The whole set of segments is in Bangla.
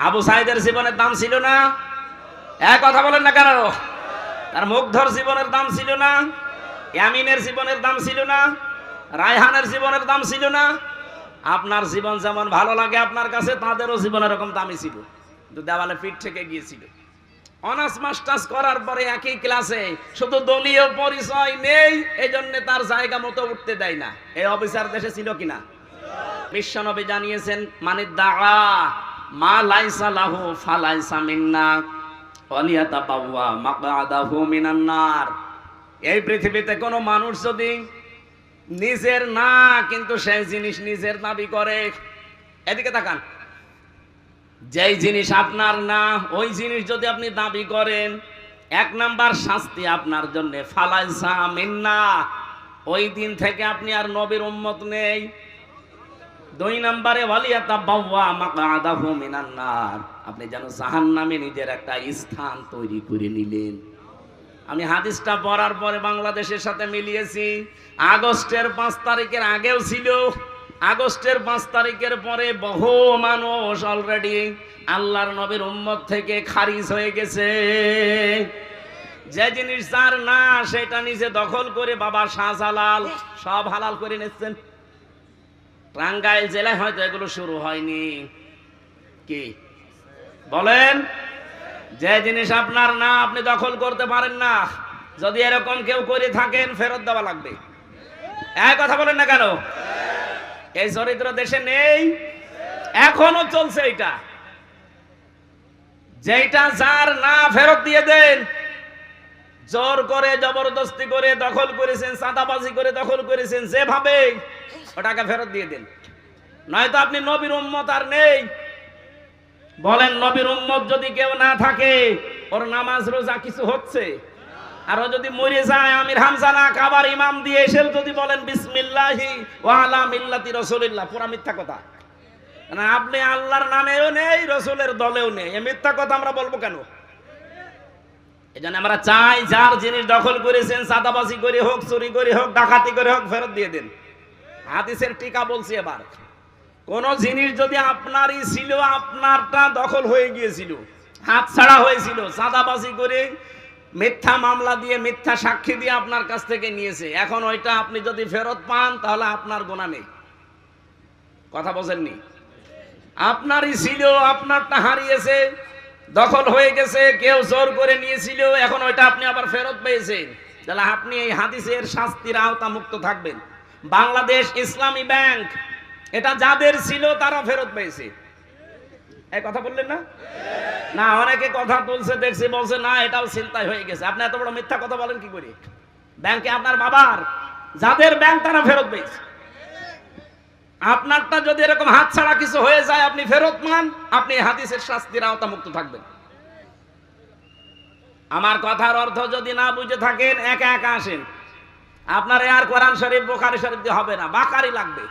আবু সাইদের জীবনের দাম ছিল না? এক কথা বলেন না কেন? তার মুগ্ধর জীবনের দাম ছিল না? ইয়ামিনের জীবনের দাম ছিল না? রায়হানের জীবনের দাম ছিল না? আপনার জীবন যেমন ভালো লাগে আপনার কাছে, তাদেরও জীবন এরকম দামি ছিল। কিন্তু দেওয়ালে পিঠ থেকে গিয়েছিল। অনার্স মাস্টার্স করার পরে একই ক্লাসে শুধু দলীয় পরিচয় নেই এই জন্য তার জায়গা মতো উঠতে দেয় না। এই অফিসার দেশে ছিল কিনা? বিশ্বনবী জানিয়েছেন মানে দাআ মা লাইসা লাহু ফালাইসা মিন্না ওয়ালিয়াতা বাওয়া মাকআদাহু মিনান নার। এই পৃথিবীতে কোনো মানুষ যদি নিজের না, কিন্তু সেই জিনিস নিজের দাবি করে, এদিকে তাকান। যেই জিনিস আপনার না, ওই জিনিস যদি আপনি দাবি করেন, এক নাম্বার শাস্তি আপনার জন্য ফালাইসা মিন্না। ওই দিন থেকে আপনি আর নবীর উম্মত নেই। দুই নম্বরে ওয়ালিয়াতা বাওয়া মাকআদাহু মিনান নার আপনি যেন জাহান্নামে নিজের একটা স্থান তৈরি করে নিলেন। আমি হাদিসটা পড়ার পরে বাংলাদেশের সাথে মিলিয়েছি। আগস্টের পাঁচ তারিখের আগেও ছিল। আগস্টের পাঁচ তারিখের পরে বহু মানুষ অলরেডি আল্লাহর নবীর উম্মত থেকে খারিজ হয়ে গেছে। যে জিনিস যার না, সেটা নিজে দখল করে বাবা শাহজালাল সব হালাল করে নিচ্ছেন। টাঙ্গাইল জেলায় হয়তো এগুলো শুরু হয়নি। কি? বলেন, যে জিনিস আপনার না, আপনি দখল করতে পারেন না। যদি এরকম কেউ করে থাকেন, ফেরত দেওয়া লাগবে। এক কথা বলেন না কেন? এই চরিত্র দেশে নেই, এখনও চলছে এটা যেটা যার না, ফেরত দিয়ে দেন। জোর করে, জবরদস্তি করে, দখল করেছেন সাদাবাজি করে দখল করেছেন, যেভাবে ওটাকে ফেরত দিয়ে দিন। নয়তো আপনি নবীর উম্মত আর নেই। বলেন, নবীর উম্মত যদি কেউ না থাকে, ওর নামাজ, রোজা কিছু হচ্ছে? আর যদি মরে যায়, আমির হামজা না কাবার ইমাম দিয়ে এসে যদি বলেন, বিসমিল্লাহি ওয়ালা মিল্লাতি রসুলিল্লাহ, পুরা মিথ্যা কথা। আপনি আল্লাহর নামেও নেই, রসুলের দলেও নেই। এ মিথ্যা কথা আমরা বলব কেন? এই জন্য আমরা চাই, যার জিনিস দখল করেছেন সাদাবাজি করে হোক, চুরি করে হোক, ডাকাতি করে হোক, ফেরত দিয়ে দেন। হাদিসের টিকা বলছি এবার। কোন জিনিস যদি আপনারই ছিল, আপনারটা দখল হয়ে গিয়েছিল, হাত ছাড়া হয়েছিল সাদাবাজি করে মিথ্যা মামলা দিয়ে, মিথ্যা সাক্ষী দিয়ে আপনার কাছ থেকে নিয়েছে, এখন ওইটা আপনি যদি ফেরত পান, তাহলে আপনার গোনা নেই। কথা বোঝেননি আপনারই ছিল, আপনারটা হারিয়েছে দখল হয়ে গেছে, কেউ জোর করে নিয়েছিল, এখন ওইটা আপনি আবার ফেরত পেয়েছেন। তাহলে আপনি এই হাদিসের শাস্তির আওতা মুক্ত থাকবেন। বাংলাদেশ ইসলামী ব্যাংক, এটা যাদের ছিল তারা ফেরত পেয়েছে। এই কথা বললেন না? না, অনেকে কথা তুলছে দেখছি বলছে, না, এটাও চিন্তায় হয়ে গেছে। আপনি এত বড় মিথ্যা কথা বলেন কি করে? ব্যাংকে আপনার বাবার, যাদের ব্যাংক তারা ফেরত পেয়েছে। আপনারটা যদি এরকম হাত ছাড়া কিছু হয়ে যায়, আপনি ফেরত মান, আপনি হাদিসের শাস্তির আওতা মুক্ত থাকবেন। আমার কথার অর্থ যদি না বুঝে থাকেন, একা একা আসেন। আপনার আর কোরআন শরীফ, বোখারি শরীফ দিয়ে হবে না বাকারি লাগবে।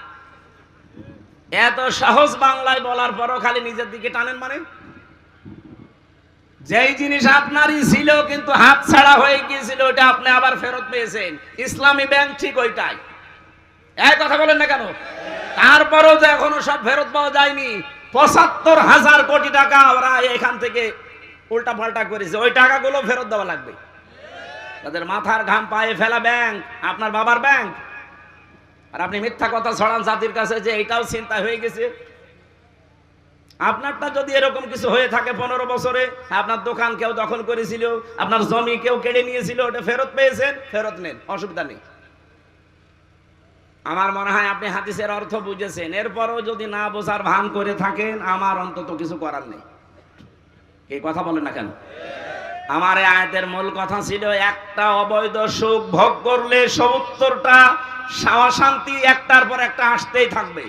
এত সহজ বাংলায় বলার পরও খালি নিজের দিকে টানেন মানে? যেই জিনিস আপনারই ছিল, কিন্তু হাত ছাড়া হয়ে গিয়েছিল ওটা আপনি আবার ফেরত পেয়েছেন। ইসলামী ব্যাংক ঠিক ওইটাই। এক কথা বলেন না কেন? তারপরেও যে এখনও সব ফেরত পাওয়া যায়নি। পঁচাত্তর হাজার কোটি টাকা ওরা এখান থেকে উল্টা পাল্টা করেছে। ওই টাকাগুলো ফেরত দেওয়া লাগবে। তাদের মাথার ঘাম পায়ে ফেলা ব্যাংক আপনার বাবার ব্যাংক আর আপনি মিথ্যা কথা ছড়ান জাতির কাছে যে এটাও চিন্তা হয়ে গেছে। আপনারটা যদি এরকম কিছু হয়ে থাকে পনেরো বছরে, আপনার দোকান কেউ দখল করেছিল, আপনার জমি কেউ কেড়ে নিয়েছিল, ওটা ফেরত পেয়েছেন? ফেরত নেন, অসুবিধা নেই। আমার মনে হয় আপনি হাদিসের অর্থ বুঝেছেন। এরপরও যদি না বোঝার ভান করে থাকেন, আমার অন্তত কিছু করার নেই। এই কথা বলেন না কেন? আমার এই আয়াতের মূল কথা ছিল, একটা অবৈধ সুখ ভোগ করলে সত্তরটা শান্তি একটার পর একটা আসতেই থাকবে।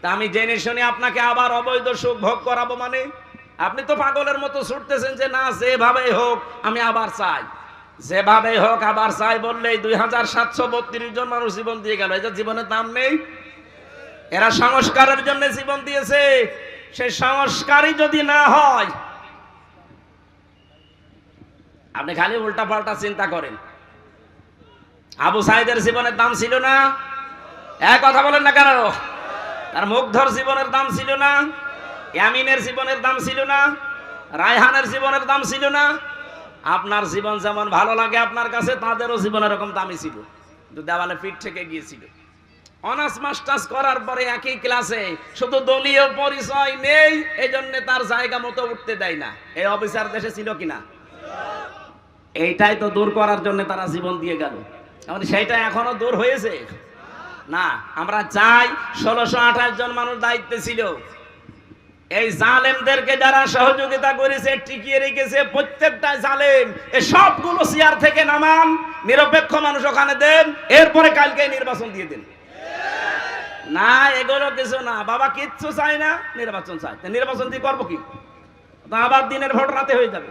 তা আমি জেনে শুনে আপনাকে আবার অবৈধ সুখ ভোগ করাবো মানে? আপনি তো পাগলের মতো ছুটতেছেন যে, না যেভাবে হোক, আমি আবার চাই। যেভাবে হোক, আবার চাই বললেই দুই হাজার সাতশো বত্রিশ জন মানুষ জীবন দিয়ে গেল। এটা জীবনের দাম নেই, এরা সংস্কারের জন্য জীবন দিয়েছে। সেই সংস্কারই যদি না হয়, আপনি খালি উল্টা পাল্টা চিন্তা করেন। আবু সাইদের জীবনের দাম ছিল না? এক কথা বলেন না কেন? তার মুগ্ধর জীবনের দাম ছিল না? ইয়ামিনের জীবনের দাম ছিল না? রায়হানের জীবনের দাম ছিল না? আপনার জীবন যেমন ভালো লাগে আপনার কাছে, তাদেরও জীবন এরকম দামি ছিল। দেওয়ালে পিঠ থেকে গিয়েছিল। অনার্স মাস্টার্স করার পরে একই ক্লাসে শুধু দলীয় পরিচয় নেই এই জন্য তার জায়গা মতো উঠতে দেয় না। এই অফিসার দেশে ছিল কিনা? এইটাই তো দূর করার জন্য তারা জীবন দিয়ে গেল। এখন সেইটা এখনও দূর হয়েছে? না, আমরা চাই ষোলোশো আঠাশ জন মানুষ দায়িত্বে ছিল। এই জালেমদেরকে যারা সহযোগিতা করেছে, টিকিয়ে রেখেছে, প্রত্যেকটা জালেম, এ সবগুলো চেয়ার থেকে নামান, নিরপেক্ষ মানুষ ওখানে দেন, এরপরে কালকে নির্বাচন দিয়ে দেন। না, এগুলো কিছু না। বাবা কিচ্ছু চায় না, নির্বাচন চায়। নির্বাচন দিয়ে করব কি? আবার দিনের ভোট রাতে হয়ে যাবে।